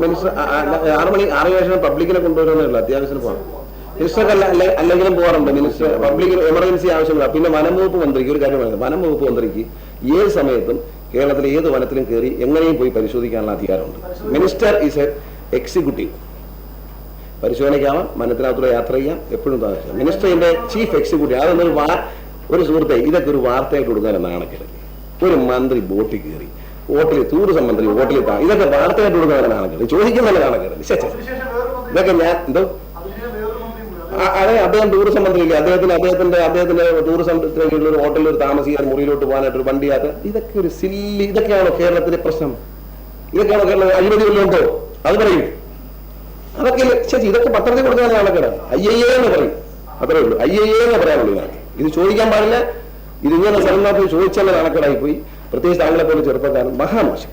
Minister ആറ് മണി ആറ് ശേഷം പബ്ലിക്കിനെ കൊണ്ടുവരുന്നില്ല അത്യാവശ്യത്തിന് പോകാം മിനിസ്റ്റർക്ക് അല്ല അല്ലെ- അല്ലെങ്കിലും പോകാറുണ്ട് മിനിസ്റ്റർ. പബ്ലിക് എമർജൻസി ആവശ്യമില്ല പിന്നെ വനം വകുപ്പ് മന്ത്രിക്ക് ഒരു കാര്യം പറയുന്നത് വനം വകുപ്പ് മന്ത്രിക്ക് ഏത് സമയത്തും കേരളത്തിലെ ഏത് വനത്തിലും കയറി എങ്ങനെയും പോയി പരിശോധിക്കാനുള്ള അധികാരമുണ്ട്. മിനിസ്റ്റർ ഈസ് എ എക്സിക്യൂട്ടീവ് പരിശോധനയ്ക്കാവാം വനത്തിനകത്തൂടെ യാത്ര ചെയ്യാം എപ്പോഴും മിനിസ്റ്ററിന്റെ ചീഫ് എക്സിക്യൂട്ടീവ് അതൊന്നൊരു വാ ഒരു സുഹൃത്തെ ഇതൊക്കെ ഒരു വാർത്തയായിട്ട് കൊടുക്കാൻ നാണക്കേട് ഒരു മന്ത്രി ബോട്ടിൽ കയറി. ഹോട്ടലിൽ ടൂറിസം മന്ത്രി ഹോട്ടലിൽ താ ഇതൊക്കെ വാർത്തയായിട്ട് കൊടുക്കുന്ന നാണക്കേട് ചോദിക്കുന്നല്ല നാണക്കേട്. ഇതൊക്കെ ഞാൻ എന്തോ? അതെ അദ്ദേഹം ടൂറിസം മന്ത്രിയില്ലേ അദ്ദേഹത്തിന് അദ്ദേഹത്തിന്റെ അദ്ദേഹത്തിന്റെ ടൂറിസം ഒരു ഹോട്ടലിൽ ഒരു താമസിക്കാൻ മുറിയിലോട്ട് പോകാനായിട്ട് ഒരു വണ്ടി യാത്ര ഇതൊക്കെ ഒരു സില്ലി ഇതൊക്കെയാണോ കേരളത്തിലെ പ്രശ്നം? ഇതൊക്കെയാണോ കേരളം അഴിമതി ഉണ്ടോ അത് പറയൂ. അതൊക്കെ ശരി ഇതൊക്കെ പത്രത്തിൽ കൊടുക്കാൻ ആളൊക്കെ ഐ എ എന്ന് പറയും. അത്രേ ഉള്ളൂ. ഐ എന്ന് പറയാനുള്ളൂ ഇത് ചോദിക്കാൻ പാടില്ല. ഇതിങ്ങനെ സ്ഥലം ചോദിച്ചാൽ നാണക്കേടായി പോയി പ്രത്യേകിച്ച് താങ്കളെ പോലെ ചെറുപ്പക്കാരൻ മഹാമോശം.